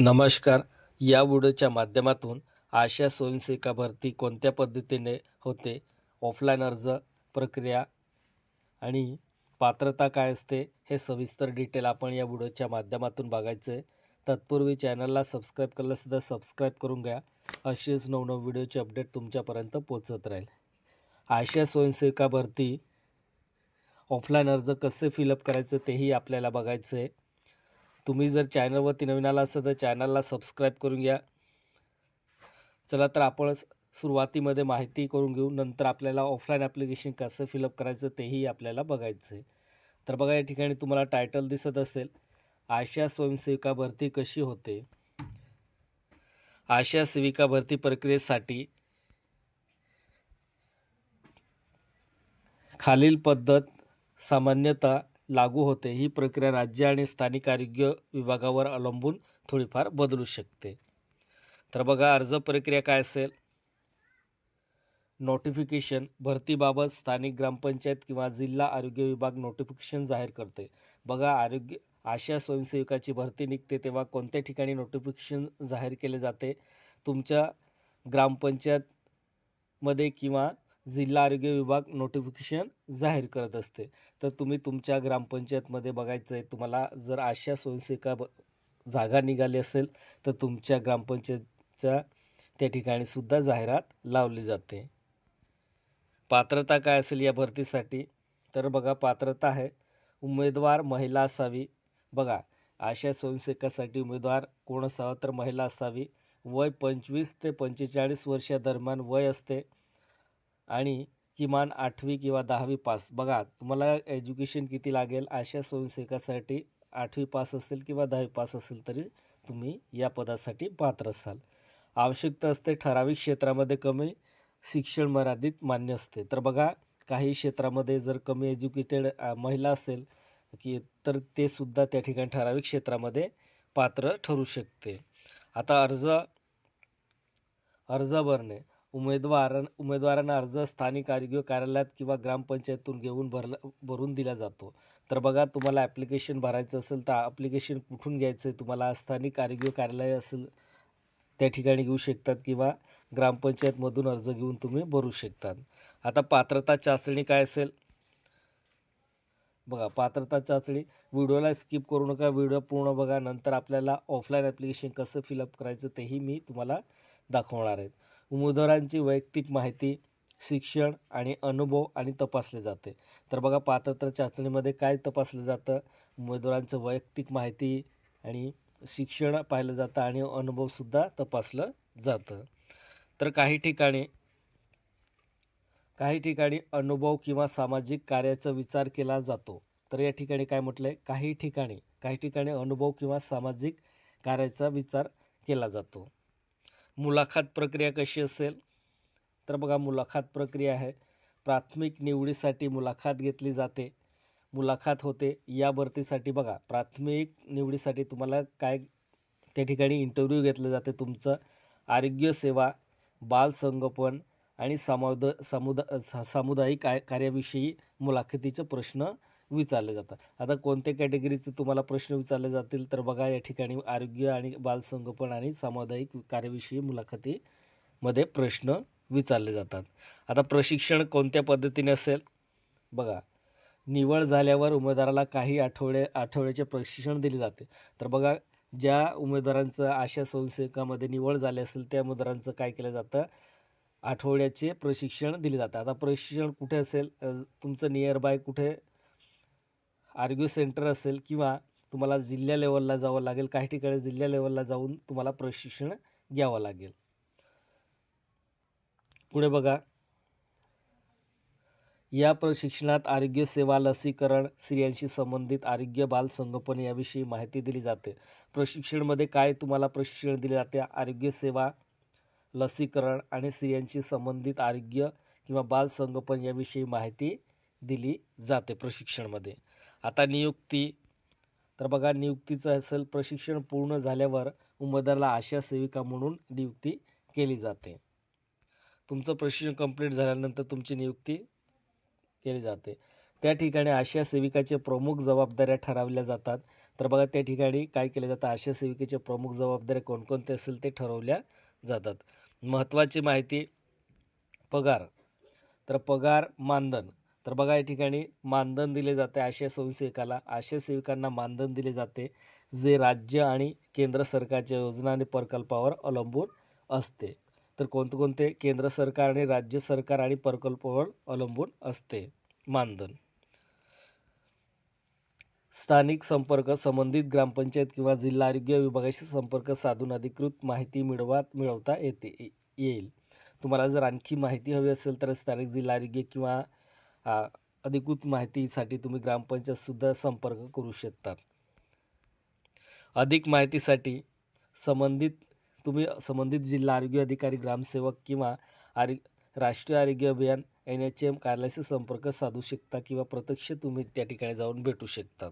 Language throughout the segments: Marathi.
नमस्कार. या व्हिडिओच्या माध्यमातून आशा स्वयंसेविका भरती कोणत्या पद्धतीने होते? ऑफलाईन अर्ज प्रक्रिया आणि पात्रता काय असते? हे सविस्तर डिटेल आपण या व्हिडिओच्या माध्यमातून बघायचं आहे तत्पूर्वी चॅनलला सबस्क्राईब केलं सुद्धा सबस्क्राईब करून घ्या. असेच नवनव व्हिडिओचे अपडेट तुमच्यापर्यंत पोचत राहील. आशा स्वयंसेविका भरती ऑफलाईन अर्ज कसे फिलअप करायचं तेही आपल्याला बघायचं आहे तुम्ही जर चॅनलवरती नवीन आला असाल तर चॅनलला सबस्क्राईब करून घ्या. चला तर आपण सुरुवातीमध्ये माहिती करून घेऊ नंतर आपल्याला ऑफलाईन ॲप्लिकेशन कसं फिलअप करायचं तेही आपल्याला बघायचं आहे तर बघा या ठिकाणी तुम्हाला टायटल दिसत असेल. आशा स्वयंसेविका भरती कशी होते? आशा सेविका भरती प्रक्रियेसाठी खालील पद्धत सामान्यतः लागू होते. ही प्रक्रिया राज्य आणि स्थानिक आरोग्य विभागावर अवलंबून थोडीफार बदलू शकते. तर बघा अर्ज प्रक्रिया काय असेल? नोटिफिकेशन भरतीबाबत स्थानिक ग्रामपंचायत किंवा जिल्हा आरोग्य विभाग नोटिफिकेशन जाहीर करते. बघा आरोग्य आशा स्वयंसेविकाची भरती निघते तेव्हा कोणत्या ठिकाणी नोटिफिकेशन जाहीर केले जाते? तुमच्या ग्रामपंचायतमध्ये किंवा जिल्हा आरोग्य विभाग नोटिफिकेशन जाहीर करत असते. तर तुम्ही तुमच्या ग्रामपंचायतमध्ये बघायचं आहे तुम्हाला जर आशा स्वयंसेविका ब जागा निघाली असेल तर तुमच्या ग्रामपंचायतच्या त्या ठिकाणी सुद्धा जाहिरात लावली जाते. पात्रता काय असेल या भरतीसाठी? तर बघा पात्रता आहे. उमेदवार महिला असावी. बघा आशा स्वयंसेवकासाठी उमेदवार कोण असावा? तर महिला असावी. वय पंचवीस ते पंचेचाळीस वर्षादरम्यान वय असते. आणि किमान आठवी किंवा दहावी पास. बघा तुम्हाला एज्युकेशन किती लागेल? अशा स्वयंसेवकासाठी आठवी पास असेल किंवा दहावी पास असेल तरी तुम्ही या पदासाठी पात्र असाल. आवश्यकता असते ठराविक क्षेत्रामध्ये कमी शिक्षण मर्यादित मान्य असते. तर बघा काही क्षेत्रामध्ये जर कमी एज्युकेटेड महिला असेल की तर ते सुद्धा त्या ठिकाणी ठराविक क्षेत्रामध्ये पात्र ठरू शकते. आता अर्ज अर्ज भरणे. उमेदवार उमेदवारांना अर्ज स्थानिक आरोग्य कार्यालयात किंवा ग्रामपंचायतीतून घेऊन भरला भरून दिला जातो. तर बघा तुम्हाला ॲप्लिकेशन भरायचं असेल तर ॲप्लिकेशन कुठून घ्यायचं आहे तुम्हाला स्थानिक आरोग्य कार्यालय असेल त्या ठिकाणी घेऊ शकतात किंवा ग्रामपंचायतमधून अर्ज घेऊन तुम्ही भरू शकतात. आता पात्रता चाचणी काय असेल? बघा पात्रता चाचणी व्हिडिओला स्किप करू नका व्हिडिओ पूर्ण बघा नंतर आपल्याला ऑफलाईन ॲप्लिकेशन कसं फिलअप करायचं तेही मी तुम्हाला दाखवणार आहे. उमेदवारांची वैयक्तिक माहिती शिक्षण आणि अनुभव आणि तपासले जाते. तर बघा पात्रता चाचणीमध्ये काय तपासलं जातं? उमेदवारांचं वैयक्तिक माहिती आणि शिक्षण पाहिलं जातं आणि अनुभवसुद्धा तपासलं जातं. तर काही ठिकाणी काही ठिकाणी अनुभव किंवा सामाजिक कार्याचा विचार केला जातो. तर या ठिकाणी काय म्हटलं आहे काही ठिकाणी काही ठिकाणी अनुभव किंवा सामाजिक कार्याचा विचार केला जातो. मुलाखत प्रक्रिया कशी असेल? तर बघा मुलाखत प्रक्रिया आहे. प्राथमिक निवडीसाठी मुलाखत घेतली जाते. मुलाखत होते. या भरतीसाठी बघा प्राथमिक निवडीसाठी तुम्हाला काय त्या ठिकाणी इंटरव्ह्यू घेतलं जाते. तुमचं आरोग्य सेवा बाल संगोपन आणि समुद समुदा स- सामुदायिक कार्याविषयी मुलाखतीचे प्रश्न विचारले जातात. आता कोणत्या कॅटेगरीचे तुम्हाला प्रश्न विचारले जातील तर बघा या ठिकाणी आरोग्य आणि बालसंगोपन आणि सामुदायिक कार्याविषयी मुलाखतीमध्ये प्रश्न विचारले जातात. आता प्रशिक्षण कोणत्या पद्धतीने असेल? बघा निवड झाल्यावर उमेदवाराला काही आठवडे आठवड्याचे प्रशिक्षण दिले जाते. तर बघा ज्या उमेदवारांचं आशा स्वयंसेवकामध्ये निवड झाली असेल त्या उमेदवारांचं काय केलं जातं? आठवड्याचे प्रशिक्षण दिले जातं. आता प्रशिक्षण कुठे असेल? तुमचं नियर बाय कुठे आरोग्य सेंटर असेल किंवा तुम्हाला जिल्हा लेवलला जावं लागेल काही ठिकाणी जिल्हा लेवलला जाऊन तुम्हाला प्रशिक्षण घ्यावं लागेल. पुढे बघा. या प्रशिक्षणात आरोग्य सेवा लसीकरण स्त्रियांशी संबंधित आरोग्य बाल संगोपन याविषयी माहिती दिली जाते. प्रशिक्षणमध्ये काय तुम्हाला प्रशिक्षण दिले जाते? आरोग्य सेवा लसीकरण आणि स्त्रियांशी संबंधित आरोग्य किंवा बाल संगोपन याविषयी माहिती दिली जाते प्रशिक्षणमध्ये. आता नियुक्ती. तर बघा नियुक्तीचं असेल प्रशिक्षण पूर्ण झाल्यावर उमेदवाराला आशा सेविका म्हणून नियुक्ती केली जाते. तुमचं प्रशिक्षण कंप्लीट झाल्यानंतर तुमची नियुक्ती केली जाते. त्या ठिकाणी आशा सेविकाचे प्रमुख जबाबदाऱ्या ठरवल्या जातात. तर बघा त्या ठिकाणी काय केलं जातं? आशा सेविकेचे प्रमुख जबाबदाऱ्या कोणकोणते असेल ते ठरवल्या जातात. महत्त्वाची माहिती पगार. तर पगार मानधन. तर बघा या ठिकाणी मानधन दिले जाते आशय स्वयंसेवकाला. आशय सेविकांना मानधन दिले जाते जे राज्य आणि केंद्र सरकारच्या योजना आणि प्रकल्पावर अवलंबून असते. तर कोणते कोणते? केंद्र सरकार आणि राज्य सरकार आणि प्रकल्पावर अवलंबून असते. मानधन. स्थानिक संपर्क संबंधित ग्रामपंचायत किंवा जिल्हा आरोग्य विभागाशी संपर्क साधून अधिकृत माहिती मिळवा मिळवता येते येईल. तुम्हाला जर आणखी माहिती हवी असेल तर स्थानिक जिल्हा आरोग्य किंवा अधिकृत माहितीसाठी तुम्ही ग्रामपंचायतसुद्धा संपर्क करू शकता. अधिक माहितीसाठी संबंधित तुम्ही संबंधित जिल्हा आरोग्य अधिकारी ग्रामसेवक किंवा आर राष्ट्रीय आरोग्य अभियान एन एच एम कार्यालयाशी संपर्क साधू शकता किंवा प्रत्यक्ष तुम्ही त्या ठिकाणी जाऊन भेटू शकता.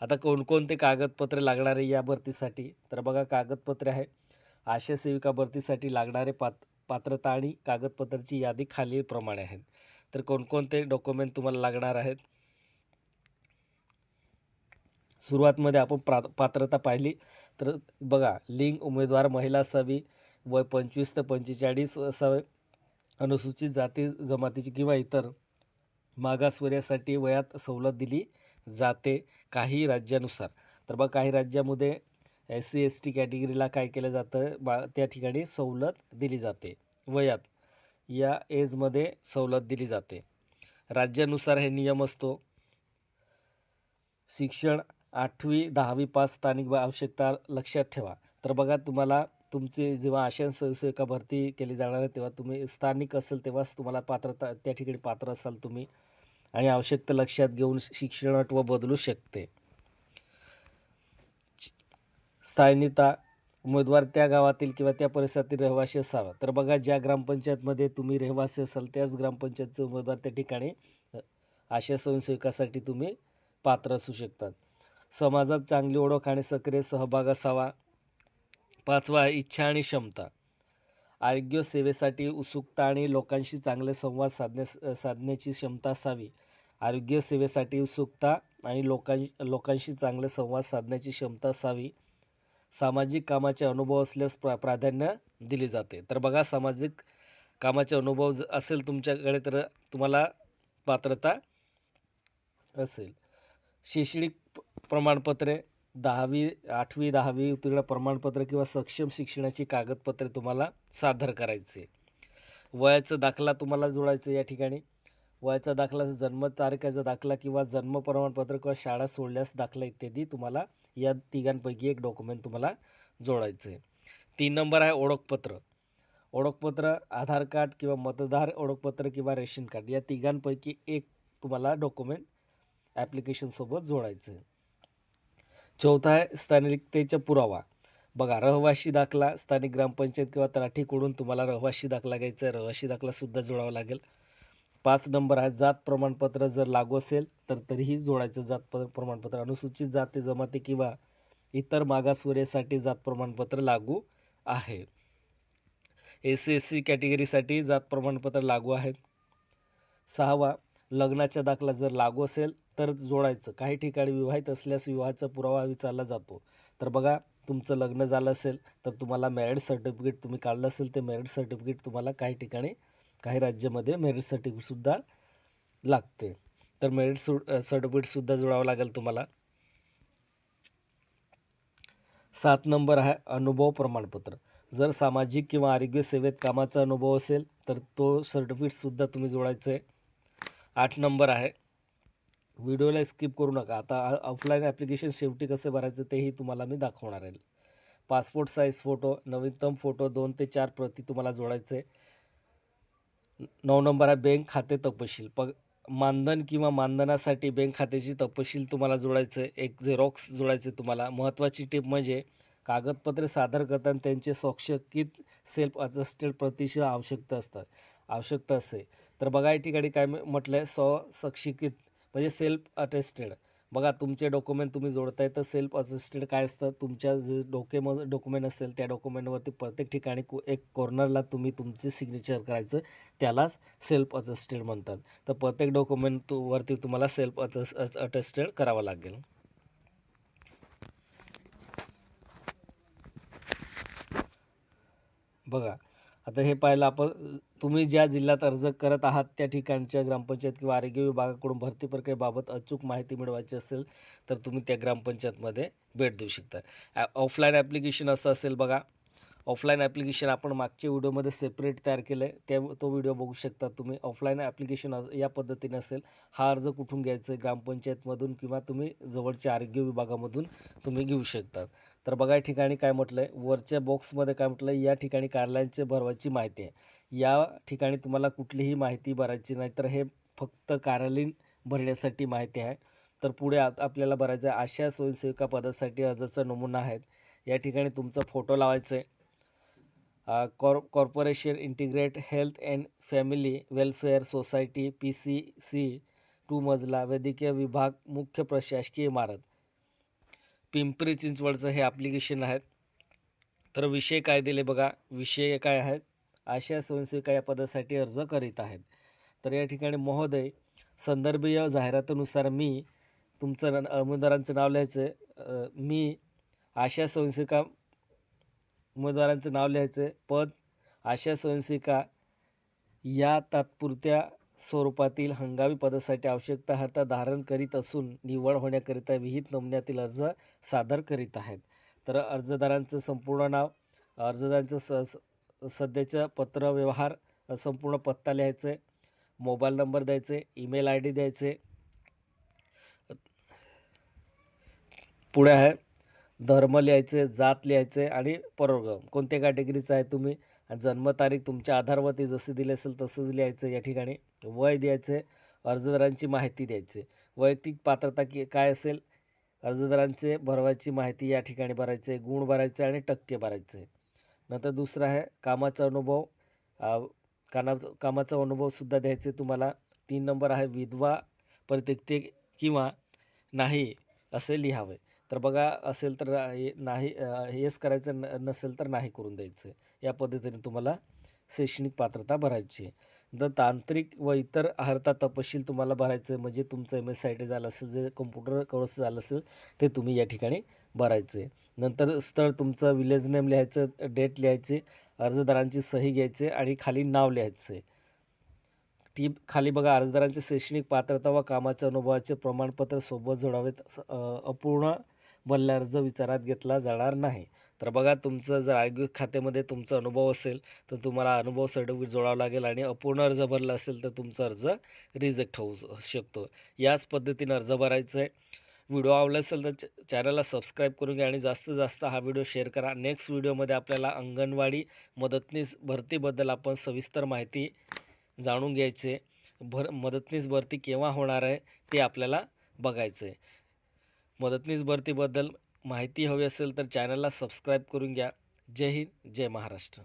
आता कोणकोणते कागदपत्रे लागणारे या भरतीसाठी? तर बघा कागदपत्रे आहे. आशा सेविका भरतीसाठी लागणारे पात पात्रता आणि कागदपत्राची यादी खालीलप्रमाणे आहेत. तर कोणकोणते डॉक्युमेंट तुम्हाला लागणार आहेत? सुरुवातमध्ये आपण प्रा पात्रता पाहिली. तर बघा लिंग उमेदवार महिला सवी वय पंचवीस ते पंचेचाळीस असावे अनुसूचित जाती जमातीची किंवा इतर. मागासवर्यासाठी वयात सवलत दिली जाते काही राज्यानुसार. तर बघा काही राज्यामध्ये एस सी एस टी कॅटेगरीला काय केलं जातं? बा त्या ठिकाणी सवलत दिली जाते. वयात. या एजमध्ये सवलत दिली जाते. राज्यानुसार हे नियम असतो. शिक्षण आठवी दहावी पास स्थानिक व आवश्यकता लक्षात ठेवा. तर बघा तुम्हाला तुमचे जेव्हा आशा स्वयंसेविका भरती केली जाणार आहे तेव्हा तुम्ही स्थानिक असेल तेव्हाच तुम्हाला पात्रता त्या ठिकाणी पात्र असाल तुम्ही आणि आवश्यकता लक्षात घेऊन शिक्षण अटव बदलू शकते. स्थानिकता उमेदवार त्या गावातील किंवा त्या परिसरातील रहिवासी असावा. तर बघा ज्या ग्रामपंचायतमध्ये तुम्ही रहिवासी असाल त्याच ग्रामपंचायतचे उमेदवार त्या ठिकाणी अशा स्वयंसेवकासाठी तुम्ही पात्र असू शकतात. समाजात चांगली ओळख आणि सक्रिय सहभाग असावा. पाचवा इच्छा आणि क्षमता. आरोग्य सेवेसाठी उत्सुकता आणि लोकांशी चांगले संवाद साधण्यास साधण्याची क्षमता असावी. आरोग्य सेवेसाठी उत्सुकता आणि लोकां लोकांशी चांगले संवाद साधण्याची क्षमता असावी. सामाजिक कामाचे अनुभव असल्यास प्रा प्राधान्य दिले जाते. तर बघा सामाजिक कामाचे अनुभव ज- असेल तुमच्याकडे तर तुम्हाला पात्रता असेल. शैक्षणिक प्रमाणपत्रे दहावी आठवी दहावी उत्तीर्ण प्रमाणपत्र किंवा सक्षम शिक्षणाची कागदपत्रे तुम्हाला सादर करायचे. वयाचा दाखला तुम्हाला जोडायचं या ठिकाणी. वयाचा दाखला जन्मतारखेचा दाखला किंवा जन्म प्रमाणपत्र किंवा शाळा सोडल्यास दाखला इत्यादी तुम्हाला या तिघांपैकी एक डॉक्युमेंट तुम्हाला जोडायचं आहे. तीन नंबर आहे ओळखपत्र. ओळखपत्र आधार कार्ड किंवा मतदार ओळखपत्र किंवा रेशन कार्ड या तिघांपैकी एक तुम्हाला डॉक्युमेंट ॲप्लिकेशनसोबत जोडायचं आहे. चौथा आहे स्थानिकतेचा पुरावा. बघा रहिवाशी दाखला स्थानिक ग्रामपंचायत किंवा तलाठीकडून तुम्हाला रहिवाशी दाखला घ्यायचा आहे. रहिवाशी दाखलासुद्धा जोडावा लागेल. पाच नंबर आहे. जात प्रमाणपत्र जर लागू असेल तर तरीही जोडायचं जात प्र प्रमाणपत्र. अनुसूचित जाती जमाती किंवा इतर मागासवर्यासाठी जात प्रमाणपत्र लागू आहे. एस सी एस सी कॅटेगरीसाठी जात प्रमाणपत्र लागू आहेत सहावा लग्नाचा दाखला जर लागू असेल तर जोडायचं. काही ठिकाणी विवाहित असल्यास विवाहाचा पुरावा विचारला जातो. तर बघा तुमचं लग्न झालं असेल तर तुम्हाला मॅरिड सर्टिफिकेट तुम्ही काढलं असेल ते मॅरिड सर्टिफिकेट तुम्हाला काही ठिकाणी काही राज्यामध्ये मेरिट सर्टिफिकेटसुद्धा लागते. तर मेरिट सु सर्टिफिकेटसुद्धा जोडावं लागेल तुम्हाला. सात नंबर आहे अनुभव प्रमाणपत्र. जर सामाजिक किंवा आरोग्य सेवेत कामाचा अनुभव असेल तर तो सर्टिफिकेटसुद्धा तुम्ही जोडायचं आहे आठ नंबर आहे व्हिडिओला स्किप करू नका. आता ऑफलाईन ॲप्लिकेशन शेवटी कसे भरायचं तेही तुम्हाला मी दाखवणार आहे. पासपोर्ट साईज फोटो नवीनतम फोटो दोन ते चार प्रती तुम्हाला जोडायचे आहे नऊ नंबर आहे बँक खाते तपशील. प मानधन किंवा मानधनासाठी बँक खात्याची तपशील तुम्हाला जोडायचं आहे एक झेरॉक्स जोडायचे तुम्हाला. महत्त्वाची टीप म्हणजे कागदपत्रे सादर करताना त्यांचे स्वाक्षरित सेल्फ अजस्टेड प्रतिशी आवश्यकता असतात. आवश्यकता असते. तर बघा या ठिकाणी काय म्हटलं आहे स्वसक्षिकित म्हणजे सेल्फ अटेस्टेड बघा तुमचे डॉक्युमेंट तुम्ही जोडताय तर सेल्फ असिस्टेड काय असतं? तुमच्या जे डोके डॉक्युमेंट असेल त्या डॉक्युमेंटवरती प्रत्येक ठिकाणी एक कॉर्नरला तुम्ही तुमचे सिग्नेचर करायचं त्यालाच सेल्फ असिस्टेड म्हणतात. तर प्रत्येक डॉक्युमेंटवरती तुम्हाला सेल्फ अटेस्टेड करावं लागेल. बघा आता हे पाहिलं आपण तुम्ही ज्या जिल्ह्यात अर्ज करत आहात त्या ठिकाणच्या ग्रामपंचायत किंवा आरोग्य विभागाकडून भरती प्रक्रियेबाबत अचूक माहिती मिळवायची असेल तर तुम्ही त्या ग्रामपंचायतमध्ये भेट देऊ शकता. ॲ ऑफलाईन ॲप्लिकेशन असं असेल बघा. ऑफलाईन ॲप्लिकेशन आपण मागच्या व्हिडिओमध्ये सेपरेट तयार केलं आहे त्या तो व्हिडिओ बघू शकता तुम्ही. ऑफलाईन ॲप्लिकेशन या पद्धतीने असेल. हा अर्ज कुठून घ्यायचा आहे? ग्रामपंचायतमधून किंवा तुम्ही जवळच्या आरोग्य विभागामधून तुम्ही घेऊ शकता. तर बघा या ठिकाणी काय म्हटलं आहे वरच्या बॉक्समध्ये काय म्हटलं आहे या ठिकाणी कार्यालयांचे भरवायची माहिती आहे. या ठिकाणी तुम्हाला कुठलीही माहिती भरायची नाही तर हे फक्त कार्यालयीन भरण्यासाठी माहिती आहे. तर पुढे आत आपल्याला भरायचं आहे आशा स्वयंसेविका पदासाठी अर्जाचा नमुना आहेत या ठिकाणी तुमचा फोटो लावायचा आहे. Cor corporation integrate health and family welfare society P C C two मजला वैद्यकीय विभाग मुख्य प्रशासकीय इमारत. पिंपरी चिंचवडचं हे ॲप्लिकेशन आहे तर विषय काय दिले बघा विषय काय आहेत? आशा स्वयंसेविका या पदासाठी अर्ज करीत आहेत. तर या ठिकाणी महोदय संदर्भीय जाहिरातीनुसार मी तुमचं उमेदवारांचं नाव लिहायचं मी आशा स्वयंसेविका उमेदवारांचं नाव लिहायचं पद आशा स्वयंसेविका या तात्पुरत्या स्वरूपातील हंगामी पदासाठी आवश्यकता हाता धारण करीत असून निवड होण्याकरिता विहित नमुन्यातील अर्ज सादर करीत आहेत. तर अर्जदारांचं संपूर्ण नाव अर्जदारांचं स स- सध्याचं पत्रव्यवहार संपूर्ण पत्ता लिहायचं आहे. मोबाईल नंबर द्यायचे ईमेल आय डी द्यायचे. पुढे आहे धर्म लिहायचे जात लिहायचे आणि परोगम कोणत्या कॅटेगरीचं आहे तुम्ही? आणि जन्मतारीख तुमच्या आधारवरती जसे दिले असेल तसंच लिहायचं या ठिकाणी. वय द्यायचे अर्जदारांची माहिती द्यायची. वैयक्तिक पात्रता की काय असेल? अर्जदारांचे भरवायची माहिती या ठिकाणी भरायचे गुण भरायचे आणि टक्के भरायचे नंतर दुसरं आहे कामाचा अनुभव. काना कामाचा अनुभवसुद्धा द्यायचे तुम्हाला. तीन नंबर आहे विधवा परित्यक्ते किंवा नाही असे लिहावे. तर बघा असेल तर हे नाही हेच करायचं न नसेल तर नाही करून द्यायचं. या पद्धतीने तुम्हाला शैक्षणिक पात्रता भरायची द तांत्रिक व इतर अर्हता तपशील तुम्हाला भरायचं आहे म्हणजे तुमचं एम एस आय टी झालं असेल जे कम्प्युटर कोर्स झालं असेल ते तुम्ही या ठिकाणी भरायचं आहे नंतर स्थळ तुमचं विलेज नेम लिहायचं डेट लिहायचे अर्जदारांची सही घ्यायचे आणि खाली नाव लिहायचं आहे टी खाली बघा अर्जदारांची शैक्षणिक पात्रता व कामाच्या अनुभवाचे प्रमाणपत्र सोबत जोडावेत. अपूर्ण भरल्या अर्ज विचारात घेतला जाणार नाही. तर बघा तुमचं जर आरोग्य खात्यामध्ये तुमचा अनुभव असेल तर तुम्हाला अनुभव सर्टिफिकेट जोडावं लागेल आणि अपूर्ण अर्ज भरला असेल तर तुमचा अर्ज रिजेक्ट होऊ शकतो. याच पद्धतीने अर्ज भरायचा आहे. व्हिडिओ आवडला असेल तर चॅनलला सबस्क्राईब करून घ्या आणि जास्तीत जास्त हा व्हिडिओ शेअर करा. नेक्स्ट व्हिडिओमध्ये आपल्याला अंगणवाडी मदतनीस भरतीबद्दल आपण सविस्तर माहिती जाणून घ्यायचे भर मदतनीस भरती केव्हा होणार आहे ते आपल्याला बघायचं आहे. मदतनीस भरतीबद्दल माहिती हवी असेल तर चॅनलला सबस्क्राईब करून घ्या. जय हिंद जय महाराष्ट्र.